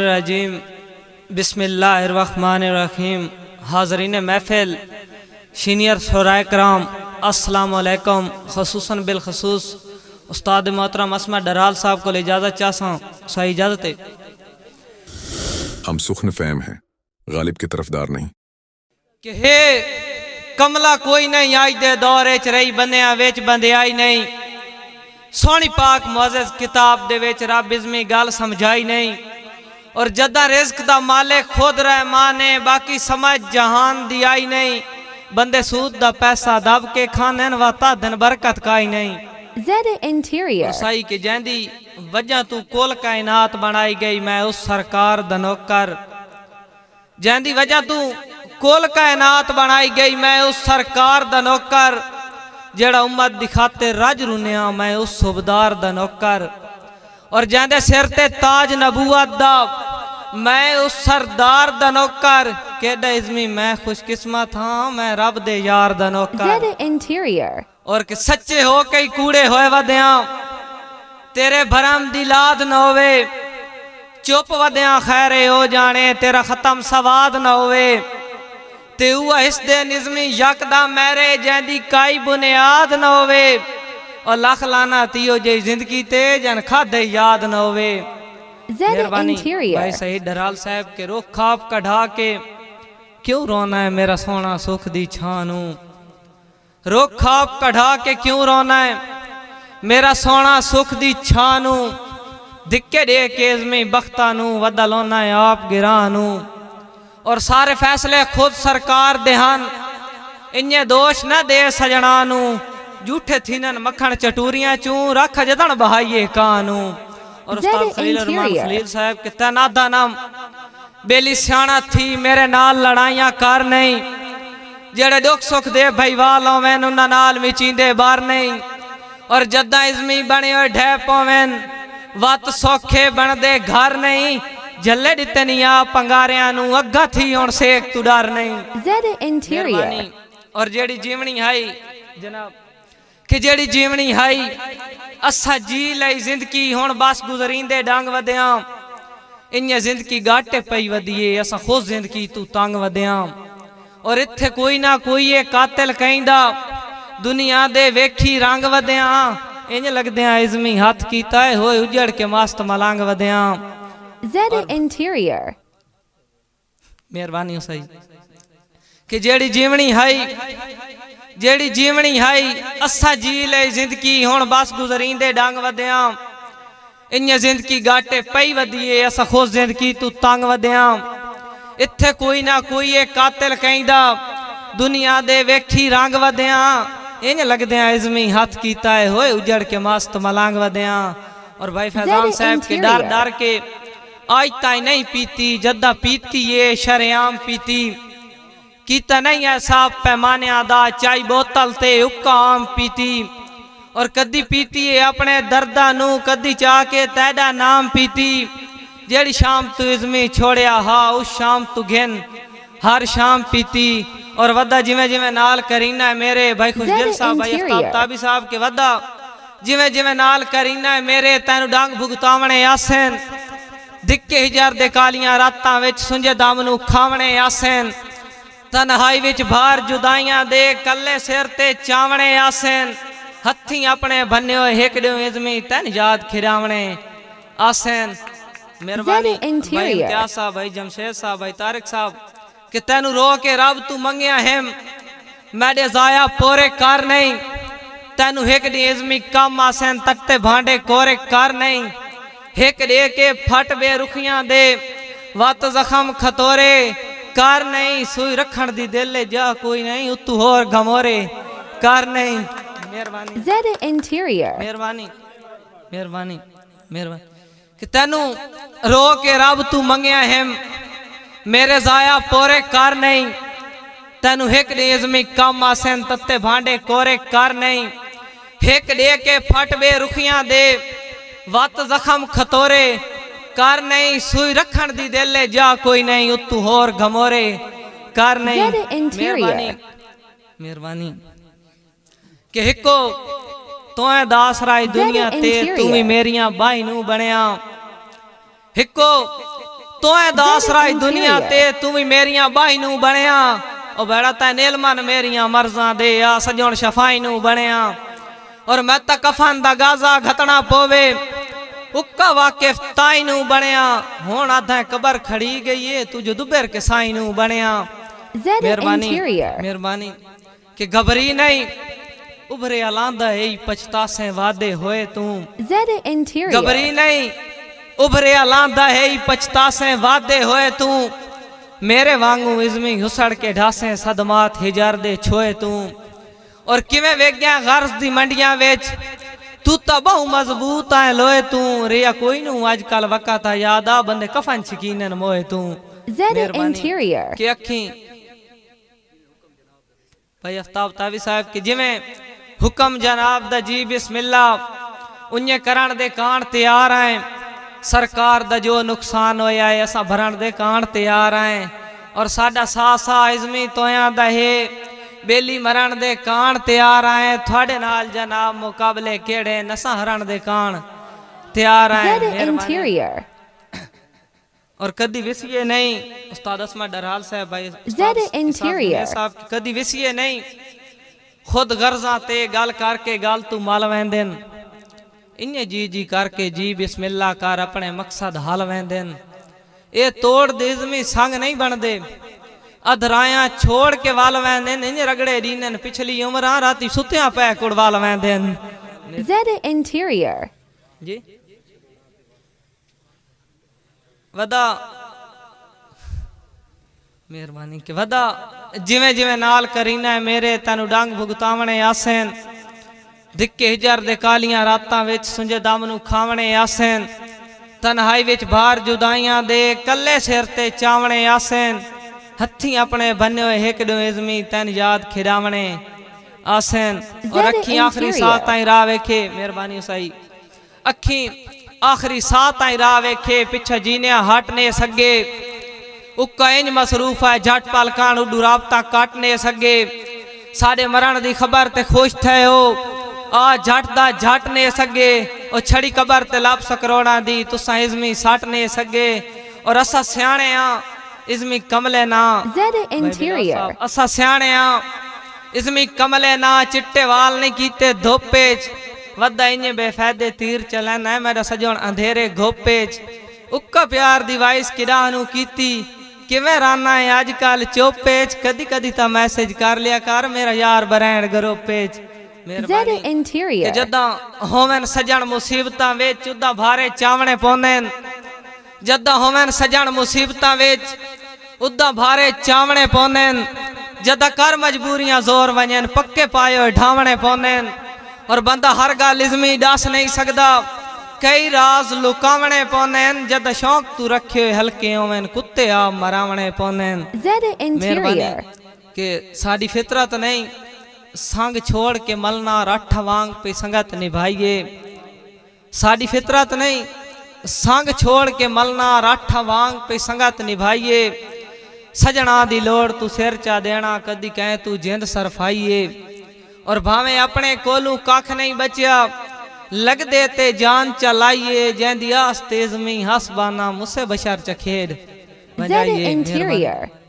الرجیم بسم اللہ الرحمن الرحیم حاضرین محفل شینئر شعرائے کرام السلام علیکم خصوصاً بالخصوص استاد محترم اسما ڈرال صاحب کو اجازت چاہتا ہوں سائی اجازت ہے۔ ہم سخن فہم ہیں غالب کے طرفدار نہیں۔ کہ ہے کملا کوئی نہیں آج دے دور ایچ رہی بندیاں وچ بندے آئی نہیں۔ سونی پاک معزز کتاب دے ویچ رب ازمی گال سمجھائی نہیں۔ ਰਿਜ਼ਕ ਦਾ ਮਾਲਿਕ ਖੁਦ ਰਹਿਮਾਨ ਹੈ ਬਾਕੀ ਸਮਝ ਜਹਾਨ ਦੀ ਆਈ ਨਹੀਂ। ਬੰਦੇ ਸੂਦ ਦਾ ਪੈਸਾ ਦਬ ਕੇ ਖਾਣੇ ਨ ਵਾਤਾ ਦਿਨ ਬਰਕਤ ਕਾਈ ਨਹੀਂ। Zeta Interior. ਸਾਈ ਕਿ ਜਾਂਦੀ ਵਜ੍ਹਾ ਤੂੰ ਕੁੱਲ ਕਾਇਨਾਤ ਬਣਾਈ ਗਈ ਮੈਂ ਉਸ ਸਰਕਾਰ ਦਾ ਨੌਕਰ। ਜਾਂਦੀ ਵਜ੍ਹਾ ਤੂੰ ਕੁੱਲ ਕਾਇਨਾਤ ਬਣਾਈ ਗਈ ਮੈਂ ਉਸ ਸਰਕਾਰ ਦਾ ਨੌਕਰ। ਜਿਹੜਾ ਉਮਤ ਦੀ ਖਾਤਰ ਰਜ ਰੁਨਿਆ ਮੈਂ ਉਸ ਸੁਬਦਾਰ ਦਾ ਨੌਕਰ। ਔਰ ਜਾਂਦੇ ਸਿਰ ਤੇ ਤਾਜ ਨਬੂਵਤ ਦਾ ਮੈਂ ਉਸ ਸਰਦਾਰ ਦਾ ਨੌਕਰ ਕਿਹੜਾ ਇਜ਼ਮੀ ਮੈਂ ਖੁਸ਼ਕਿਸਮਤ ਹਾਂ ਮੈਂ ਰੱਬ ਦੇ ਯਾਰ ਦਾ ਨੌਕਰ. ਔਰ ਕਿ ਸੱਚੇ ਹੋ ਕੇ ਕੂੜੇ ਹੋਏ ਵਦਿਆਂ ਤੇਰੇ ਭਰਮ ਦੀ ਲਾਦ ਨਾ ਹੋਵੇ ਚੁੱਪ ਵਦਿਆਂ ਖੈਰੇ ਹੋ ਜਾਣੇ ਤੇਰਾ ਖਤਮ ਸਵਾਦ ਨਾ ਹੋਵੇ। ਤੇ ਉਹ ਇਸ ਦੇ ਨਿਜ਼ਮੀ ਯਕਦਾ ਮੈਰੇ ਜਾਂਦੀ ਕਾਈ ਬੁਨਿਆਦ ਨਾ ਹੋਵੇ। ਔਰ ਲੱਖ ਲਾਨਾ ਤੀਓ ਜੇ ਜ਼ਿੰਦਗੀ ਤੇ ਜਨ ਖਾਦੇ ਯਾਦ ਨਾ ਹੋਵੇ। ਮਿਹਰਬਾਨੀ। ਭਾਈ ਸਹੀ ਡਰਾਲ ਸਾਹਿਬ ਕੇ ਰੁਖ ਖਾਪ ਕਢਾ ਕੇ ਕਿਉਂ ਰੋਣਾ ਹੈ ਮੇਰਾ ਸੋਹਣਾ ਸੁਖ ਦੀ ਛਾਂ ਨੂੰ? ਰੁਖ ਖਾਪ ਕਢਾ ਕੇ ਕਿਉਂ ਰੋਣਾ ਹੈ ਮੇਰਾ ਸੋਹਣਾ ਸੁਖ ਦੀ ਛਾਂ ਨੂੰ? ਦਿੱਕੇ ਦੇ ਕੇਸ ਮੇ ਬਖਤਾ ਨੂੰ ਵਦਾ ਲੋਨਾ ਹੈ ਆਪ ਗਿਰਾਂ ਨੂੰ। ਔਰ ਸਾਰੇ ਫੈਸਲੇ ਖੁਦ ਸਰਕਾਰ ਦੇ ਹਨ। ਇੰਨੇ ਦੋਸ਼ ਨਾ ਦੇ ਸਜਣਾ ਨੂੰ। ਝੂਠੇ ਥੀਨਨ ਮੱਖਣ ਚਟੂਰੀਆਂ ਚੂੰ ਰੱਖ ਜਦਣ ਬਹਾਈਏ ਕਾਨੂੰ और Zed उस्ताद खलील रहमान Interior. खलील साहब के तैनात दा नाम बेली सियाणा थी मेरे नाल लड़ाइयां कर नहीं ਜਿਹੜੇ ਦੁੱਖ ਸੁੱਖ ਦੇ ਭਈਵਾਲ ਹੋਵੇਂ ਉਹਨਾਂ ਨਾਲ ਵਿਚੀਂਦੇ ਬਾਰ ਨਹੀਂ ਔਰ ਜਦਾਂ ਇਜ਼ਮੀ ਬਣੇ ਹੋਏ ਢਹਿ ਪਵੇਂ ਵਤ ਸੌਖੇ ਬਣਦੇ ਘਰ ਨਹੀਂ ਜੱਲੇ ਦਿੱਤਨੀਆਂ ਪੰਗਾਰਿਆਂ ਨੂੰ ਅੱਗਾ ਥੀ ਹੁਣ ਸੇਕ ਤੂੰ ਡਰ ਨਹੀਂ Zeta Interior. ਮਿਹਰਬਾਨੀ ਔਰ ਜਿਹੜੀ ਜੀਵਣੀ ਹਾਈ ਜਨਾਬ ਕਿ ਜਿਹੜੀ ਜੀਵਣੀ ਹਾਈ ਅਸਾਂ ਜੀ ਲਈ ਜ਼ਿੰਦਗੀ ਹੁਣ ਬਸ ਗੁਜ਼ਰੀਂਦੇ ਡੰਗ ਵਦਿਆਂ ਇੰਨੇ ਜ਼ਿੰਦਗੀ ਗਾਟੇ ਪਈ ਵਧੀਏ ਅਸਾਂ ਖੁਦ ਜ਼ਿੰਦਗੀ ਤੂੰ ਤੰਗ ਵਦਿਆਂ ਔਰ ਇੱਥੇ ਕੋਈ ਨਾ ਕੋਈ ਇਹ ਕਾਤਲ ਕਹਿੰਦਾ ਦੁਨੀਆ ਦੇ ਵੇਖੀ ਰੰਗ ਵਦਿਆਂ ਇੰਜ ਲੱਗਦਿਆਂ ਇਜ਼ਮੀ ਹੱਥ ਕੀਤਾ ਏ ਹੋਏ ਉਜੜ ਕੇ ਮਸਤ ਮਲੰਗ ਵਦਿਆਂ Zeta Interior. ਮਿਹਰਬਾਨੀ ਹੋ ਸਹੀ ਕਿ ਜਿਹੜੀ ਜੀਵਣੀ ਹਾਈ ਜਿਹੜੀ ਜੀਵਣੀ ਹਾਈ ਅਸਾਂ ਜੀ ਲਈ ਜ਼ਿੰਦਗੀ ਹੁਣ ਬਸ ਗੁਜ਼ਰੀਂਦੇ ਡੰਗ ਵਦਿਆਂ ਇੰਨੇ ਜ਼ਿੰਦਗੀ ਗਾਟੇ ਪਈ ਵਧੀਏ ਅਸਾਂ ਖੁਦ ਜ਼ਿੰਦਗੀ ਤੂੰ ਤੰਗ ਵਦਿਆਂ ਇੱਥੇ ਕੋਈ ਨਾ ਕੋਈ ਇਹ ਕਾਤਲ ਕਹਿੰਦਾ ਦੁਨੀਆ ਦੇ ਵੇਖੀ ਰੰਗ ਵਦਿਆਂ ਇੰਜ ਲੱਗਦਿਆਂ ਇਜ਼ਮੀ ਹੱਥ ਕੀਤਾ ਹੈ ਹੋਏ ਉਜੜ ਕੇ ਮਸਤ ਮਲੰਗ ਵਦਿਆਂ ਔਰ ਭਾਈ ਫੈਜ਼ਾਨ Very ਸਾਹਿਬ ਕੇ ਡਰ interior. ਡਰ ਕੇ आज ताई नहीं पीती जद्दा पीती ये शरेआम पीती ਕੀਤਾ नहीं है साफ पैमाने आदा चाय बोतल ते हुक्का आम पीती और कदी पीती है अपने दर्दा नु कदी चा के तैडा नाम पीती जेड़ी शाम तू इजमी छोड़िया हा उस शाम तू घेन हर शाम पीती और वदा जिवें जिवें नाल करीना है मेरे भाई खुशदिल साहब भाई अफ्ताब ताबी साहब के वदा जिवें जिवें नाल करीना है मेरे तैनू डांग भुगतावणे आसन दिक्के हिजार दे कालियां रातां विच सुंजे दाम नु खावणे आसन ਤਨਹਾਈ ਵਿੱਚ ਭਾਰ ਜੁਦਾਈਆਂ ਦੇ ਕੱਲੇ ਸਿਰ ਤੇ ਚਾਵਣੇ ਆਸਨ ਹੱਥੀ ਆਪਣੇ ਬੰਨੇ ਹੋਏ ਹਿਕੜਿਓ ਇਜ਼ਮੀ ਤਨ ਯਾਦ ਖਿਰਾਵਣੇ ਆਸਨ ਮਿਹਰਬਾਨੀ. ਭਾਈ ਇਮਤਿਆਜ਼ ਸਾਹਿਬ ਭਾਈ ਜਮਸ਼ੇਦ ਸਾਹਿਬ ਭਾਈ ਤਾਰਿਕ ਸਾਹਿਬ ਕਿ ਤੈਨੂੰ ਰੋ ਕੇ ਰੱਬ ਤੂੰ ਮੰਗਿਆ ਹੈ ਮੈਡੇ ਜ਼ਾਇਆ ਪੂਰੇ ਕਰ ਨਹੀਂ। ਤੈਨੂੰ ਹਿਕੜੀ ਇਜ਼ਮੀ ਕੰਮ ਆਸਨ ਤੱਤੇ ਭਾਂਡੇ ਕੋਰੇ ਕਰ ਨਹੀਂ। ਹਿੱਕ ਦੇ ਕੇ ਫਟ ਬੇ ਰੁਖੀਆਂ ਦੇ ਵਤ ਜ਼ਖਮ ਖਤੋਰੇ ਕਰ ਨਹੀਂ ਸੂਈ ਰੱਖਣ ਦੀ ਦਿਲ ਜਾ ਕੋਈ ਨਹੀਂ ਉਤੂ ਹੋਰ ਗਮੋਰੇ ਕਰ ਨਹੀਂ ਮਿਹਰਬਾਨੀ। Zeta Interior. ਮਿਹਰਬਾਨੀ ਮਿਹਰਬਾਨੀ ਮਿਹਰਬਾਨੀ। ਕਿ ਤੈਨੂੰ ਰੋ ਕੇ ਰੱਬ ਤੂੰ ਮੰਗਿਆ ਹੈ ਮੇਰੇ ਜ਼ਾਇਆ ਪੂਰੇ ਕਰ ਨਹੀਂ। ਤੈਨੂੰ ਹਿੱਕ ਦੇ ਇਜ਼ਮੀ ਕੰਮ ਆਸਨ ਤੱਤੇ ਭਾਂਡੇ ਕੋਰੇ ਕਰ ਨਹੀਂ। ਹਿੱਕ ਦੇ ਕੇ ਫਟ ਬੇ ਰੁਖੀਆਂ ਦੇ ਵਤ ਜ਼ਖਮ ਖਤੋਰੇ। ਕਰ ਨਹੀਂ ਸੂਈ ਰੱਖਣ ਦੀ ਦਿਲ ਜਾ ਕੋਈ ਨਹੀਂ ਉਤੂ ਹੋਰ ਗਮੋਰੇ ਕਰ ਨਹੀਂ. ਮਿਹਰਬਾਨੀ ਮਿਹਰਬਾਨੀ ਕਿ ਹਿੱਕੋ ਤੂੰ ਐ ਦਾਸ ਰਾਈ ਦੁਨੀਆ ਤੇ. ਤੂੰ ਵੀ ਮੇਰੀਆਂ ਬਾਈ ਨੂੰ ਬਣਿਆ ਹਿੱਕੋ ਤੋਏ ਦਾ ਆਸਰਾ ਹੀ ਦੁਨੀਆ. ਤੇ ਤੂੰ ਵੀ ਮੇਰੀਆਂ ਬਾਈ ਨੂੰ ਬਣਿਆ ਉਹ ਬੜਾ ਤੈ ਨੇਲਮਨ ਮੇਰੀਆਂ ਮਰਜ਼ਾਂ ਦੇ ਆ ਸਜਣ ਸ਼ਫਾਈ ਨੂੰ ਬਣਿਆ ਔਰ ਮੈਂ ਤਾਂ ਕਫਨ ਦਾ ਗਾਜ਼ਾ ਘਟਣਾ ਪੋਵੇ ਉੱਕਾ ਵਾਕਿਫ ਤਾਈ ਨੂੰ ਬਣਿਆ। ਹੁਣ ਆਧਾ ਕਬਰ ਖੜੀ ਗਈ ਏ ਤੂੰ ਜੋ ਦੁਬਰ ਕੇ ਸਾਈ ਨੂੰ ਬਣਿਆ। ਮਿਹਰਬਾਨੀ. ਮਿਹਰਬਾਨੀ। ਕਿ ਘਬਰੀ ਨਹੀਂ ਉਭਰੇ ਆਲਾਂਦਾ ਏ ਪਛਤਾਸੇ ਵਾਦੇ ਹੋਏ ਤੂੰ. ਘਬਰੀ ਨਹੀਂ ਉਭਰੇ ਆਲਾਂਦਾ ਹੀ ਪਛਤਾਸੇ ਵਾਦੇ ਹੋਏ ਤੂੰ। ਮੇਰੇ ਵਾਂਗੂ ਇਜ਼ਮੀ ਹੁਸੜ ਕੇ ਢਾਸੇ ਸਦਮਾਤ ਹਿਜਰ ਦੇ ਛੋਏ ਤੂੰ। ਔਰ ਕਿਵੇਂ ਵੇਗਿਆ ਗਰਜ਼ ਦੀ ਮੰਡੀਆਂ ਵਿੱਚ ਤੂੰ ਤਾਂ ਬਹੁ ਮਜ਼ਬੂਤ ਹੈ ਲੋਏ ਤੂੰ ਰਿਆ ਕੋਈ ਨੂੰ ਅੱਜ ਕੱਲ ਵਕਤ ਆ ਯਾਦ ਆ ਬੰਦੇ ਕਫਨ ਸ਼ਕੀਨਨ ਮੋਏ ਤੂੰ Zed ਮਿਹਰਬਾਨੀ। Interior. ਕਿ ਅੱਖੀਂ ਭਾਈ ਅਫਤਾਬ ਤਾਵੀ ਸਾਹਿਬ ਕਿ ਜਿਵੇਂ ਹੁਕਮ ਜਨਾਬ ਦਾ ਜੀ ਬਿਸਮਿਲ੍ਲਾ ਉnye ਕਰਨ ਦੇ ਕਾਣ ਤਿਆਰ ਆਏ ਸਰਕਾਰ ਦਾ ਜੋ ਨੁਕਸਾਨ ਹੋਇਆ ਹੈ ਅਸਾਂ ਭਰਨ ਦੇ ਕਾਣ ਤਿਆਰ ਆਏ ਔਰ ਸਾਡਾ ਸਾ ਸਾ ਇਜ਼ਮੀ ਤੋਇਆਂ ਦਾ ਹੈ ਬੇਲੀ ਮਰਨ ਦੇ ਕਾਣ ਤਿਆਰ ਆਏ ਤੁਹਾਡੇ ਨਾਲ ਜਨਾਬ ਮੁਕਾਬਲੇ ਕਿਹੜੇ? ਨਸਾਂ ਹਰਨ ਦੇ ਕਾਣ ਤਿਆਰ ਆਏ ਇੰਟੀਰੀਅਰ ਔਰ ਕਦੀ ਵਿਸੀਏ ਨਹੀਂ ਉਸਤਾਦ ਅਸਮਾ ਡਰਹਾਲ ਸਾਹਿਬ ਭਾਈ ਜ਼ੈਦ ਇੰਟੀਰੀਅਰ ਸਾਹਿਬ ਕਦੀ ਵਿਸੀਏ ਨਹੀਂ। ਖੁਦ ਗਰਜ਼ਾਂ ਤੇ ਗੱਲ ਕਰਕੇ ਗੱਲ ਤੂੰ ਮਲ ਵੈਂਦੇ ਨੇ ਇਨੇ ਜੀ ਜੀ ਕਰਕੇ ਜੀ ਬਿਸਮਿਲ੍ਲਾ ਕਰ ਆਪਣੇ ਮਕਸਦ ਹਾਲ ਵੈਂਦੇ ਨੇ ਇਹ ਤੋੜ ਦੇ ਇਜ਼ਮੀ ਸੰਗ ਨਹੀਂ ਬਣਦੇ। ਅਧਰਾਇਆ ਛੋੜ ਕੇ ਵਲ ਵੈਂਦੇ ਨੇ ਰਗੜੇ ਰੀਨਨ ਪਿਛਲੀ ਉਮਰਾਂ ਰਾਤੀ ਸੁੱਤਿਆਂ ਪੈ ਕੁੜ ਵਲ ਵੈਂਦੇ ਨੇ। ਜ਼ੈਡ ਇੰਟੀਰੀਅਰ ਜੀ? ਵਦਾ ਮਿਹਰਬਾਨੀ ਕਿ ਵਦਾ ਜਿਵੇਂ ਜਿਵੇਂ ਨਾਲ ਕਰੀਨਾ ਮੇਰੇ ਤੈਨੂੰ ਡੰਗ ਭੁਗਤਾਵਣੇ ਆਸੈਨ ਦਿੱਕੇ ਹਜ਼ਾਰ ਦੇ ਕਾਲੀਆਂ ਰਾਤਾਂ ਵਿੱਚ ਸੁੰਜੇ ਦਮ ਨੂੰ ਖਾਵਣੇ ਆਸੈਨ ਤਨਹਾਈ ਵਿੱਚ ਬਾਹਰ ਜੁਦਾਈਆਂ ਦੇ ਕੱਲੇ ਸਿਰ ਤੇ ਚਾਵਣੇ ਆਸੈਨ ਹੱਥੀਂ ਆਪਣੇ ਬੰਨੇ ਹੋਏ ਹਿਕੜੋ ਇਜ਼ਮੀ ਤੈਨ ਯਾਦ ਖਿਡਾਵਣੇ ਆਸੈਨ ਔਰ ਅੱਖੀਂ ਆਖਰੀ. ਸਾਹ ਤਾਈਂ ਰਾਹ ਵੇਖੇ ਮਿਹਰਬਾਨੀ ਉਸਾਈ। ਅੱਖੀਂ ਆਖਰੀ ਸਾਹ ਤਾਈਂ ਰਾਹ ਵੇਖੇ ਪਿੱਛੇ ਜੀਨਿਆ ਹਟਨੇ ਸੱਗੇ। ਉੱਕਾ ਇੰਜ ਮਸਰੂਫ ਹੈ ਜੱਟ ਪਲਕਾਂ ਨੂੰ ਦੁਰਾਬਤਾ ਕੱਟਨੇ ਸੱਗੇ। ਸਾਡੇ ਮਰਨ ਦੀ ਖਬਰ ਤੇ ਖੁਸ਼ ਥੇ ਹੋ ਆ ਜੱਟ ਦਾ ਜੱਟ ਨੇ ਸੱਗੇ। ਉਹ ਛੜੀ ਕਬਰ ਤੇ ਲੱਭ ਸਕਰੋੜਾਂ ਦੀ ਤੁਸਾਂ ਇਜ਼ਮੀ ਸੱਟ ਨੇ ਸੱਗੇ। ਔਰ ਅਸਾਂ ਸਿਆਣੇ ਆ ਇਜ਼ਮੀ ਕਮਲੇ ਨਾ। Interior. ਸਾਹਿਬ, ਅਸਾਂ ਸਿਆਣੇ ਆ ਇਸਮੀ ਕਮਲੇ ਨਾ ਚਿੱਟੇ ਵਾਲ ਨਹੀਂ ਕੀਤੇ ਧੋਪੇ ਚ। ਵੱਧਾ ਇੰਨੇ ਬੇਫਾਇਦੇ ਤੀਰ ਚਲਾਣਾ ਮੇਰਾ ਸਜਣ ਅੰਧੇਰੇ ਗੋਪੇ ਚ। ਉੱਕਾ ਪਿਆਰ ਦੀ ਵਾਇਸ ਕਿਰਾ ਨੂੰ ਕੀਤੀ ਕਿਵੇਂ ਰਾਨਾ ਹੈ ਅੱਜ ਕੱਲ ਚੋਪੇ ਚ। ਕਦੀ ਕਦੀ ਤਾਂ ਮੈਸੇਜ ਕਰ ਲਿਆ ਕਰ ਮੇਰਾ ਯਾਰ ਬਰੈਣ ਗਰੋਪੇ ਚ। ਮਿਹਰਬਾਨੀ। Interior. ਜਦਾਂ ਹੋਵਨ ਸਜਣ ਮੁਸੀਬਤਾਂ ਵਿੱਚ ਉਦਾਂ ਭਾਰੇ ਚਾਵਣੇ ਪਾਉਂਦੇ ਨੇ ਜਦਾਂ ਹੋਵਨ ਸਜਣ ਮੁਸੀਬਤਾਂ ਵਿੱਚ ਉਦਾਂ ਭਾਰੇ ਚਾਵਣੇ ਪਾਉਂਦੇ ਨੇ ਜਦਾਂ ਕਰ ਮਜਬੂਰੀਆਂ ਜ਼ੋਰ ਵੰਜਨ ਪੱਕੇ ਪਾਏ ਹੋਏ ਢਾਵਣੇ ਪਾਉਂਦੇ ਨੇ ਔਰ ਬੰਦਾ ਹਰ ਗੱਲ ਇਜ਼ਮੀ ਦੱਸ ਨਹੀਂ ਸਕਦਾ। ਕਈ ਰਾਜ਼ ਲੁਕਾਵਣੇ ਪਾਉਂਦੇ ਨੇ ਜਦ ਸ਼ੌਂਕ ਤੂੰ ਰੱਖੇ ਹੋਏ ਹਲਕੇ ਹੋਵਨ ਕੁੱਤੇ ਆ ਮਰਾਵਣੇ ਪਾਉਂਦੇ ਨੇ Zed ਮਿਹਰਬਾਨੀ Interior. ਕਿ ਸਾਡੀ ਫਿਤਰਤ ਨਹੀਂ ਸੰਗ ਛੋੜ ਕੇ ਮਲਨਾ ਰੱਠ ਵਾਂਗ ਪੇ ਸੰਗਤ ਨਿਭਾਈਏ। ਸਾਡੀ ਫਿਤਰਤ ਨਹੀਂ ਸੰਗ ਛੋੜ ਕੇ ਮਲਨਾ ਰੱਠ ਵਾਂਗ ਪੇ ਸੰਗਤ ਨਿਭਾਈਏ। ਸਜਣਾ ਦੀ ਲੋੜ ਤੂੰ ਸਿਰ ਚਾ ਦੇਣਾ ਕਦੀ ਕਹੇ ਤੂੰ ਜਿੰਦ ਸਰਫਾਈਏ ਔਰ ਭਾਵੇਂ ਆਪਣੇ ਕੋਲੋਂ ਕੱਖ ਨਹੀਂ ਬਚਿਆ ਲਗਦੇ ਤੇ ਜਾਨ ਚਲਾਈਏ ਜੈਂਦੀ ਆਸ ਤੇਜ਼ਮੀ ਹਸਬਾਨਾ ਮੁਸੇ ਬਸ਼ਰ ਚ ਖੇਡ Zed ਵਜਾਈਏ ਮਿਹਰਬਾਨੀ। Interior.